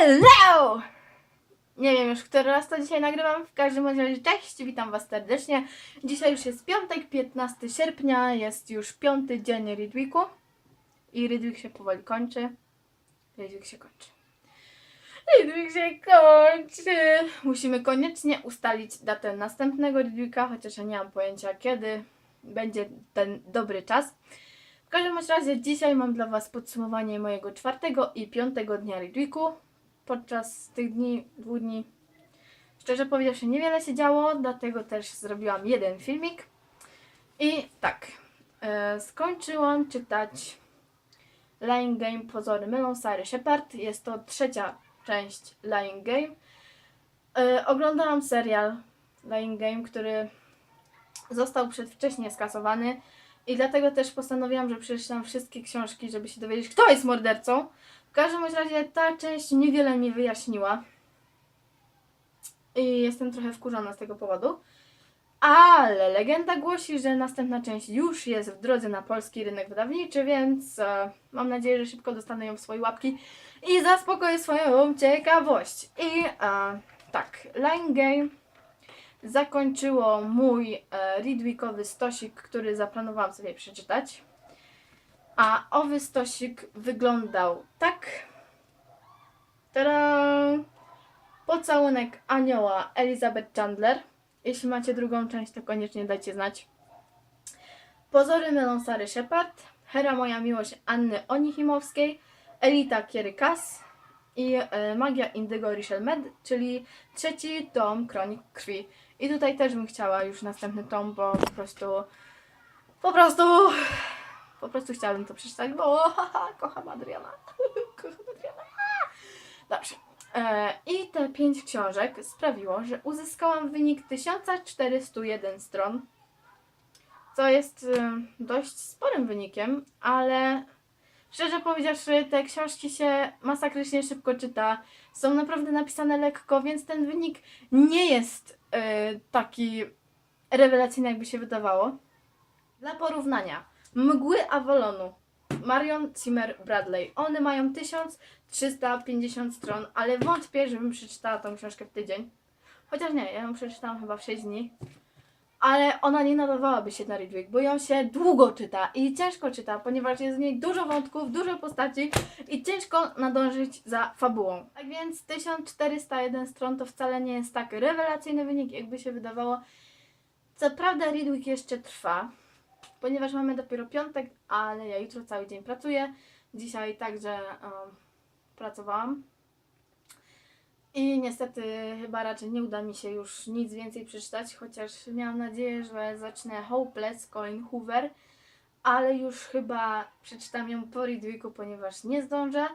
Hello! Nie wiem już, który raz to dzisiaj nagrywam. W każdym razie cześć, witam Was serdecznie. Dzisiaj już jest piątek, 15 sierpnia, jest już piąty dzień Ridwiku. I Ridwik się powoli kończy. Ridwik się kończy. Ridwik się kończy. Musimy koniecznie ustalić datę następnego Ridwika, chociaż ja nie mam pojęcia kiedy będzie ten dobry czas. W każdym razie dzisiaj mam dla Was podsumowanie mojego czwartego i piątego dnia Ridwiku. Podczas tych dni, dwóch dni, szczerze powiedziawszy, niewiele się działo, dlatego też zrobiłam jeden filmik. I tak, e, skończyłam czytać Lying Game Pozory mylą Sary Shepard. Jest to trzecia część Lying Game. E, oglądałam serial Lying Game, który został przedwcześnie skasowany. I dlatego też postanowiłam, że przeczytam wszystkie książki, żeby się dowiedzieć, kto jest mordercą. W każdym razie ta część niewiele mi wyjaśniła. I jestem trochę wkurzona z tego powodu. Ale legenda głosi, że następna część już jest w drodze na polski rynek wydawniczy, więc e, mam nadzieję, że szybko dostanę ją w swoje łapki i zaspokoję swoją ciekawość. I e, tak, Line Game zakończyło mój e, Ridwickowy stosik, który zaplanowałam sobie przeczytać. A owy stosik wyglądał tak. Tada! Pocałunek anioła Elizabeth Chandler. Jeśli macie drugą część, to koniecznie dajcie znać. Pozory mylą Sary Shepard. Hera moja miłość Anny Onichimowskiej. Elita Kiery Kass i e, Magia Indygo Richel Med, czyli trzeci tom Kronik Krwi. I tutaj też bym chciała już następny tom, bo po prostu po prostu po prostu chciałabym to przeczytać, bo haha, kocham Adriana. kocham Adriana. Dobrze. E, I te pięć książek sprawiło, że uzyskałam wynik 1401 stron, co jest e, dość sporym wynikiem, ale Szczerze powiedziawszy, te książki się masakrycznie szybko czyta. Są naprawdę napisane lekko, więc ten wynik nie jest taki rewelacyjny, jakby się wydawało. Dla porównania, Mgły Avalonu, Marion Zimmer Bradley. One mają 1350 stron, ale wątpię, żebym przeczytała tą książkę w tydzień. Chociaż nie, ja ją przeczytałam chyba w 6 dni ale ona nie nadawałaby się na Ridwick, bo ją się długo czyta i ciężko czyta, ponieważ jest w niej dużo wątków, dużo postaci i ciężko nadążyć za fabułą. Tak więc 1401 stron to wcale nie jest tak rewelacyjny wynik, jakby się wydawało. Co prawda Ridwick jeszcze trwa, ponieważ mamy dopiero piątek, ale ja jutro cały dzień pracuję. Dzisiaj także um, pracowałam. I niestety chyba raczej nie uda mi się już nic więcej przeczytać, chociaż miałam nadzieję, że zacznę Hopeless Colin Hoover, ale już chyba przeczytam ją po Ridwicku, ponieważ nie zdążę.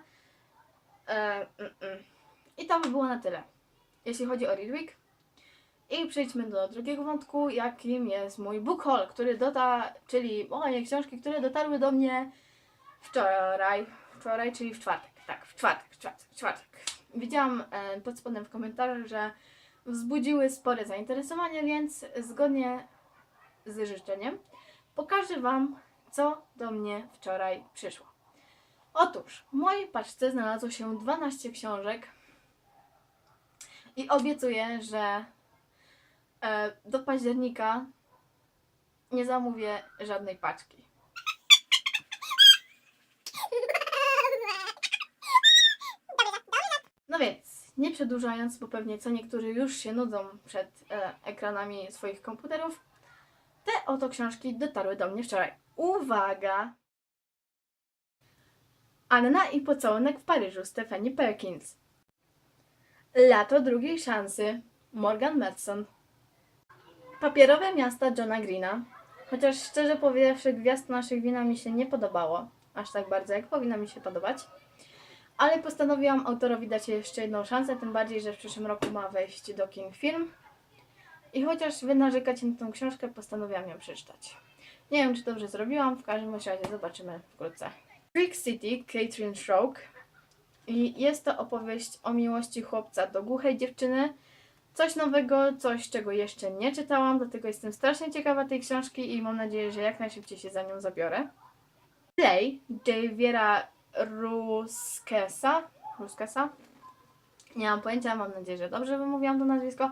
E, mm, mm. I to by było na tyle, jeśli chodzi o Ridwick. I przejdźmy do drugiego wątku, jakim jest mój book haul, który dota, czyli moje książki, które dotarły do mnie wczoraj, wczoraj, czyli w czwartek, tak, w czwartek, w czwartek, w czwartek widziałam e, pod spodem w komentarzach, że wzbudziły spore zainteresowanie, więc zgodnie z życzeniem pokażę Wam, co do mnie wczoraj przyszło. Otóż w mojej paczce znalazło się 12 książek i obiecuję, że e, do października nie zamówię żadnej paczki. No więc, nie przedłużając, bo pewnie co niektórzy już się nudzą przed e, ekranami swoich komputerów, te oto książki dotarły do mnie wczoraj. Uwaga! Anna i pocałunek w Paryżu Stephanie Perkins. Lato drugiej szansy Morgan Matson. Papierowe miasta Johna Greena. Chociaż szczerze powiedziawszy, gwiazd naszych wina mi się nie podobało. Aż tak bardzo, jak powinno mi się podobać. Ale postanowiłam autorowi dać jeszcze jedną szansę, tym bardziej, że w przyszłym roku ma wejść do kin film. I chociaż wy narzekacie na tą książkę, postanowiłam ją przeczytać. Nie wiem, czy dobrze zrobiłam, w każdym razie zobaczymy wkrótce. Creek City, Catherine Stroke. I jest to opowieść o miłości chłopca do głuchej dziewczyny. Coś nowego, coś czego jeszcze nie czytałam, dlatego jestem strasznie ciekawa tej książki i mam nadzieję, że jak najszybciej się za nią zabiorę. Play Javiera Ruskesa. Ruskesa. Nie mam pojęcia, mam nadzieję, że dobrze wymówiłam to nazwisko.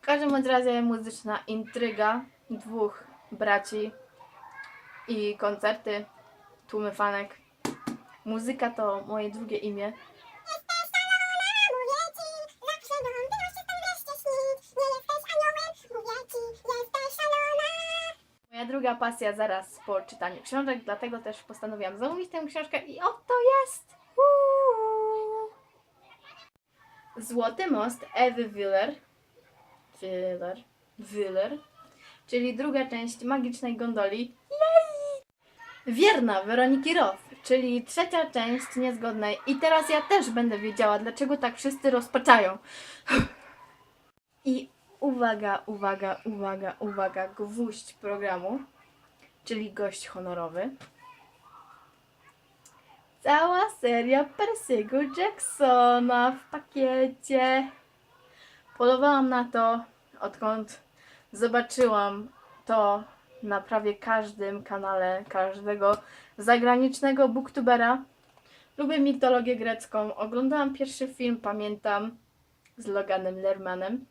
W każdym razie muzyczna intryga dwóch braci i koncerty, tłumy fanek. Muzyka to moje drugie imię. Druga pasja zaraz po czytaniu książek, dlatego też postanowiłam zamówić tę książkę i oto jest! Uuu. Złoty most Ewy Willer. Willer. Willer. Czyli druga część magicznej gondoli. Jej! Wierna Weroniki Roth, czyli trzecia część niezgodnej. I teraz ja też będę wiedziała, dlaczego tak wszyscy rozpaczają. I uwaga, uwaga, uwaga, uwaga, gwóźdź programu, czyli gość honorowy. Cała seria Percy'ego Jacksona w pakiecie. Polowałam na to, odkąd zobaczyłam to na prawie każdym kanale każdego zagranicznego booktubera. Lubię mitologię grecką. Oglądałam pierwszy film, pamiętam, z Loganem Lermanem.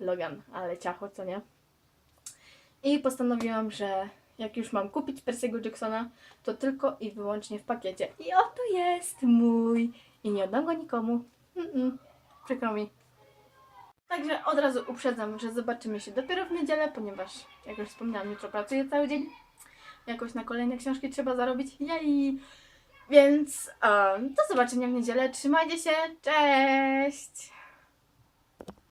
Logan, ale ciacho, co nie? I postanowiłam, że jak już mam kupić Percy'ego Jacksona, to tylko i wyłącznie w pakiecie. I oto jest mój! I nie oddam go nikomu. Mm-mm. Przykro mi. Także od razu uprzedzam, że zobaczymy się dopiero w niedzielę, ponieważ, jak już wspomniałam, jutro pracuję cały dzień. Jakoś na kolejne książki trzeba zarobić. Jej! Więc um, do zobaczenia w niedzielę. Trzymajcie się. Cześć!